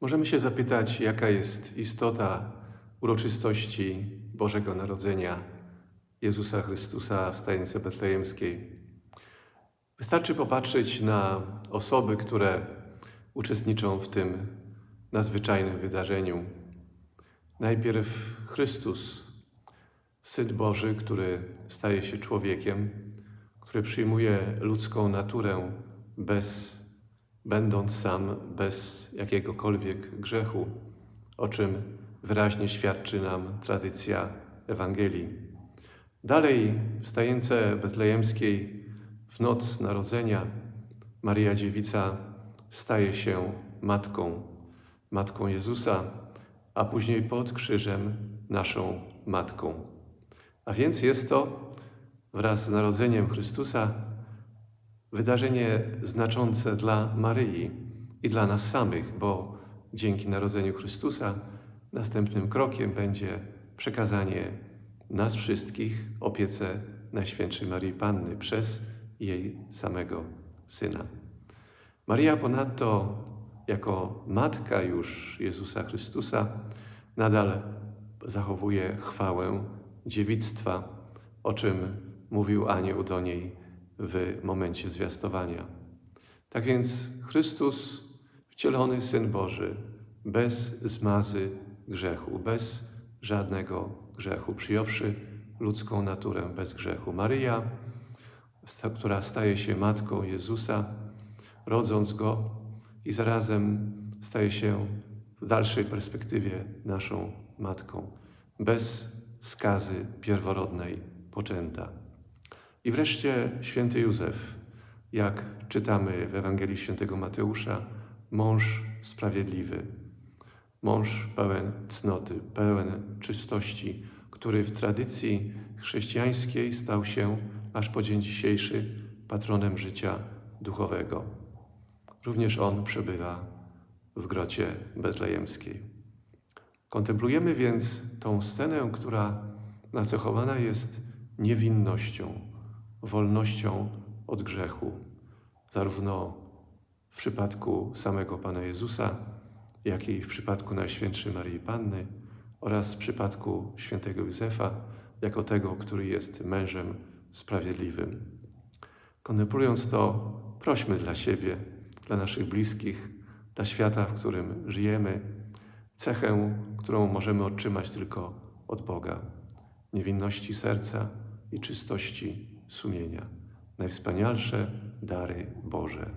Możemy się zapytać, jaka jest istota uroczystości Bożego Narodzenia Jezusa Chrystusa w stajence betlejemskiej. Wystarczy popatrzeć na osoby, które uczestniczą w tym nadzwyczajnym wydarzeniu. Najpierw Chrystus, Syn Boży, który staje się człowiekiem, który przyjmuje ludzką naturę bez będąc sam bez jakiegokolwiek grzechu, o czym wyraźnie świadczy nam tradycja Ewangelii. Dalej w stajence betlejemskiej w noc narodzenia Maria Dziewica staje się matką, matką Jezusa, a później pod krzyżem naszą matką. A więc jest to wraz z narodzeniem Chrystusa wydarzenie znaczące dla Maryi i dla nas samych, bo dzięki narodzeniu Chrystusa następnym krokiem będzie przekazanie nas wszystkich opiece Najświętszej Marii Panny przez jej samego Syna. Maria ponadto jako matka już Jezusa Chrystusa nadal zachowuje chwałę dziewictwa, o czym mówił anioł do niej w momencie zwiastowania. Tak więc Chrystus, wcielony Syn Boży, bez zmazy grzechu, bez żadnego grzechu, przyjąwszy ludzką naturę bez grzechu. Maryja, która staje się matką Jezusa, rodząc Go i zarazem staje się w dalszej perspektywie naszą matką, bez skazy pierworodnej poczęta. I wreszcie święty Józef, jak czytamy w Ewangelii świętego Mateusza, mąż sprawiedliwy, mąż pełen cnoty, pełen czystości, który w tradycji chrześcijańskiej stał się aż po dzień dzisiejszy patronem życia duchowego. Również on przebywa w grocie betlejemskiej. Kontemplujemy więc tą scenę, która nacechowana jest niewinnością, wolnością od grzechu, zarówno w przypadku samego Pana Jezusa, jak i w przypadku Najświętszej Maryi Panny oraz w przypadku świętego Józefa, jako tego, który jest mężem sprawiedliwym. Kontemplując to, prośmy dla siebie, dla naszych bliskich, dla świata, w którym żyjemy, cechę, którą możemy otrzymać tylko od Boga niewinności serca i czystości sumienia. Najwspanialsze dary Boże.